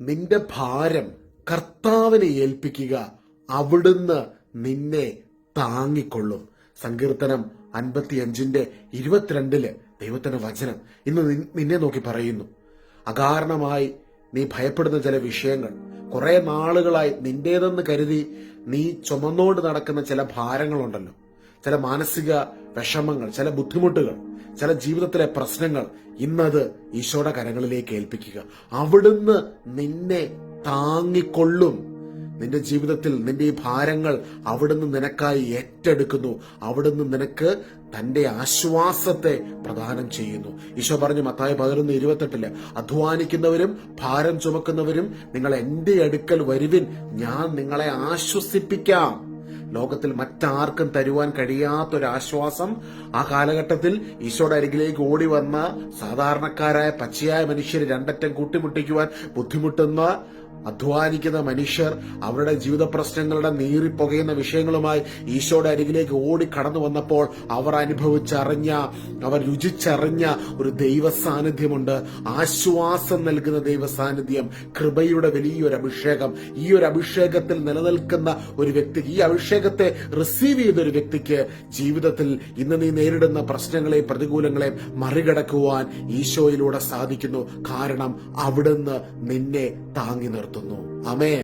നിന്റെ ഭാരം കർത്താവിനെ ഏൽപ്പിക്കുക അവിടുന്ന് നിന്നെ താങ്ങിക്കൊള്ളും. സങ്കീർത്തനം അൻപത്തിയഞ്ചിന്റെ ഇരുപത്തിരണ്ടിൽ ദൈവത്തിന്റെ വചനം ഇന്ന് നിന്നെ നോക്കി പറയുന്നു. അകാരണമായി നീ ഭയപ്പെടുന്ന ചില വിഷയങ്ങൾ കുറെ നാളുകളായി നിന്റേതെന്ന് കരുതി നീ ചുമന്നോണ്ട് നടക്കുന്ന ചില ഭാരങ്ങളുണ്ടല്ലോ. ചില മാനസിക വിഷമങ്ങൾ ചില ബുദ്ധിമുട്ടുകൾ ചില ജീവിതത്തിലെ പ്രശ്നങ്ങൾ ഇന്നത് ഈശോയുടെ കരങ്ങളിലേക്ക് ഏൽപ്പിക്കുക. അവിടുന്ന് നിന്നെ താങ്ങിക്കൊള്ളും. നിന്റെ ജീവിതത്തിൽ നിന്റെ ഈ ഭാരങ്ങൾ അവിടുന്ന് നിനക്കായി ഏറ്റെടുക്കുന്നു. അവിടുന്ന് നിനക്ക് തന്റെ ആശ്വാസത്തെ പ്രദാനം ചെയ്യുന്നു. ഈശോ പറഞ്ഞു മത്തായ പതിനൊന്ന് ഇരുപത്തെട്ടിൽ അധ്വാനിക്കുന്നവരും ഭാരം ചുമക്കുന്നവരും നിങ്ങൾ എന്റെ അടുക്കൽ വരുവിൻ. ഞാൻ നിങ്ങളെ ആശ്വസിപ്പിക്കാം. ലോകത്തിൽ മറ്റാർക്കും തരുവാൻ കഴിയാത്തൊരാശ്വാസം ആ കാലഘട്ടത്തിൽ ഈശോയുടെ അരികിലേക്ക് ഓടി വന്ന സാധാരണക്കാരായ പച്ചയായ മനുഷ്യർ രണ്ടറ്റം കൂട്ടിമുട്ടിക്കുവാൻ ബുദ്ധിമുട്ടുന്ന അധ്വാനിക്കുന്ന മനുഷ്യർ അവരുടെ ജീവിത പ്രശ്നങ്ങളുടെ നീറിപ്പുകയുന്ന വിഷയങ്ങളുമായി ഈശോയുടെ അരികിലേക്ക് ഓടി കടന്നു വന്നപ്പോൾ അവർ അനുഭവിച്ചറിഞ്ഞ അവർ രുചിച്ചറിഞ്ഞ ഒരു ദൈവ സാന്നിധ്യമുണ്ട് ആശ്വാസം നൽകുന്ന ദൈവ സാന്നിധ്യം കൃപയുടെ വലിയൊരു അഭിഷേകം. ഈ ഒരു അഭിഷേകത്തിൽ നിലനിൽക്കുന്ന ഒരു വ്യക്തി ഈ അഭിഷേകത്തെ റിസീവ് ചെയ്ത ഒരു വ്യക്തിക്ക് ജീവിതത്തിൽ ഇന്ന് നീ നേരിടുന്ന പ്രശ്നങ്ങളെയും പ്രതികൂലങ്ങളെയും മറികടക്കുവാൻ ഈശോയിലൂടെ സാധിക്കുന്നു. കാരണം അവിടുന്ന് നിന്നെ താങ്ങി トのアメン。